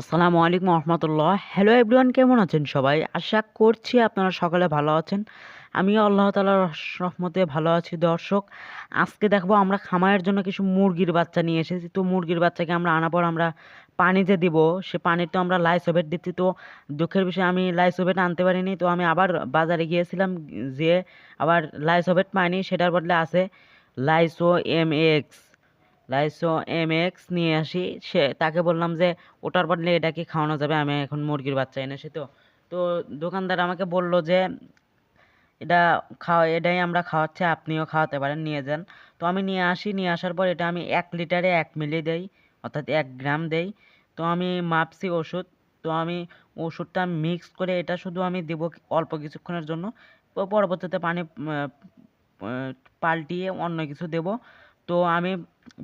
আসসালামু আলাইকুম রহমতুল্লাহ। Hello everyone কেমন আছেন সবাই? আশা করছি আপনারা সকলে ভালো আছেন। আমিও আল্লাহ তালার রহমতে ভালো আছি, দর্শক। আজকে দেখব আমরা খামারের জন্য কিছু মুরগির বাচ্চা নিয়ে এসেছি। তো মুরগির বাচ্চাকে আমরা আনার পর আমরা পানিতে দিব, সে পানির তো আমরা লাইসোভেট দিচ্ছি। তো দুঃখের বিষয়ে, আমি লাইসোভেট আনতে পারিনি। তো আমি আবার বাজারে গিয়েছিলাম যে আবার লাইসোভেট পাইনি। সেটার বদলে আছে লাইসো এম এক্স লাইসো এম এক্স নিয়ে আসি। সে, তাকে বললাম যে, ওটার বদলে এটা কি খাওয়ানো যাবে? আমি এখন মুরগির বাচ্চা এনেছি তো। তো দোকানদার আমাকে বলল যে, এটা খাওয়া এটাই আমরা খাওয়াচ্ছি, আপনিও খাওয়াতে পারেন, নিয়ে যান। তো আমি নিয়ে আসি, নিয়ে আসার পর এটা আমি এক লিটারে এক মিলি দেই, অর্থাৎ এক গ্রাম দেই। তো আমি মাপছি ওষুধ। তো আমি ওষুধটা মিক্স করে এটা শুধু আমি দেবো অল্প কিছুক্ষণের জন্য। পরবর্তীতে পানি পাল্টিয়ে অন্য কিছু দেবো। তো আমি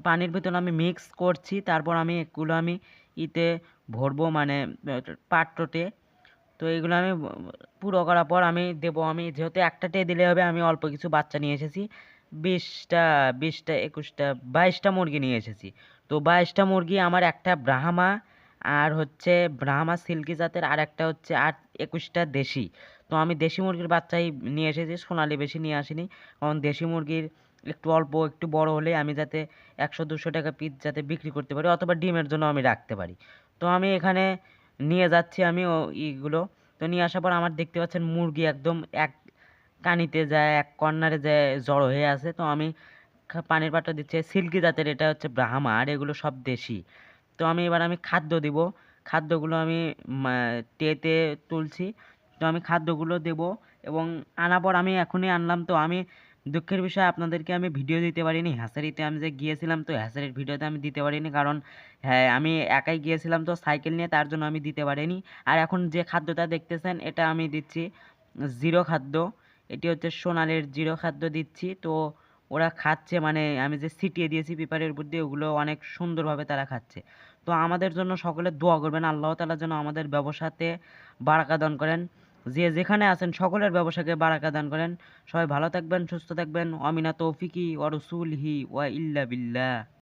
পানির ভিতরে আমি মিক্স করছি, তারপর আমি এগুলো আমি ইতে ভরবো মানে পাত্রতে। তো এইগুলো আমি পুরো করার পর আমি দেবো, আমি যেহেতু একটাতে দিলে হবে, আমি অল্প কিছু বাচ্চা নিয়ে এসেছি। বিশটা বিশটা, একুশটা, বাইশটা মুরগি নিয়ে এসেছি। তো বাইশটা মুরগি আমার একটা ব্রাহ্মা, আর হচ্ছে ব্রাহ্মা সিল্কি জাতের আর একটা হচ্ছে আর একুশটা দেশি। তো আমি দেশি মুরগির বাচ্চাই নিয়ে এসেছি, সোনালি বেশি নিয়ে আসিনি, কারণ দেশি মুরগির একটু অল্প, একটু বড় হলে আমি যাতে একশো, দুশো টাকা পিস যাতে বিক্রি করতে পারি অথবা ডিমের জন্য আমি রাখতে পারি। তো আমি এখানে নিয়ে যাচ্ছি আমি ও ইগুলো। তো নিয়ে আসার পর আমার দেখতে পাচ্ছেন মুরগি একদম এক কানিতে যায়, এক কর্নারে যায়, জড়ো হয়ে আছে। তো আমি পানির পাটা দিচ্ছে। সিল্কি জাতের এটা হচ্ছে ব্রাহ্মা আর এগুলো সব দেশি। তো আমি এবার আমি খাদ্য দিব। খাদ্যগুলো আমি টেতে তুলছি। তো আমি খাদ্যগুলো দেব এবং আনার পর আমি এখনই আনলাম। তো আমি দুঃখের বিষয়, আপনাদেরকে আমি ভিডিও দিতে পারিনি। হ্যাসারিতে আমি যে গিয়েছিলাম, তো হ্যাসারির ভিডিওতে আমি দিতে পারিনি। কারণ হ্যাঁ আমি একাই গিয়েছিলাম, তো সাইকেল নিয়ে তার জন্য আমি দিতে পারিনি। আর এখন যে খাদ্যটা দেখতেছেন, এটা আমি দিচ্ছি জিরো খাদ্য। এটি হচ্ছে সোনালের জিরো খাদ্য দিচ্ছি। তো ওরা খাচ্ছে মানে আমি যে ছিটিয়ে দিয়েছি পেপারের উপর দিয়ে, ওগুলো অনেক সুন্দরভাবে তারা খাচ্ছে। তো আমাদের জন্য সকলে দোয়া করবেন। আল্লাহ তালা যেন আমাদের ব্যবসাতে বারাকা দান করেন। যে যেখানে আছেন সকলের ব্যবসাকে বারাকা দান করেন। সবাই ভালো থাকবেন, সুস্থ থাকবেন। অমিনা তৌফিকি ওয়া রসুলহি ওয়া ইল্লা বিল্লাহ।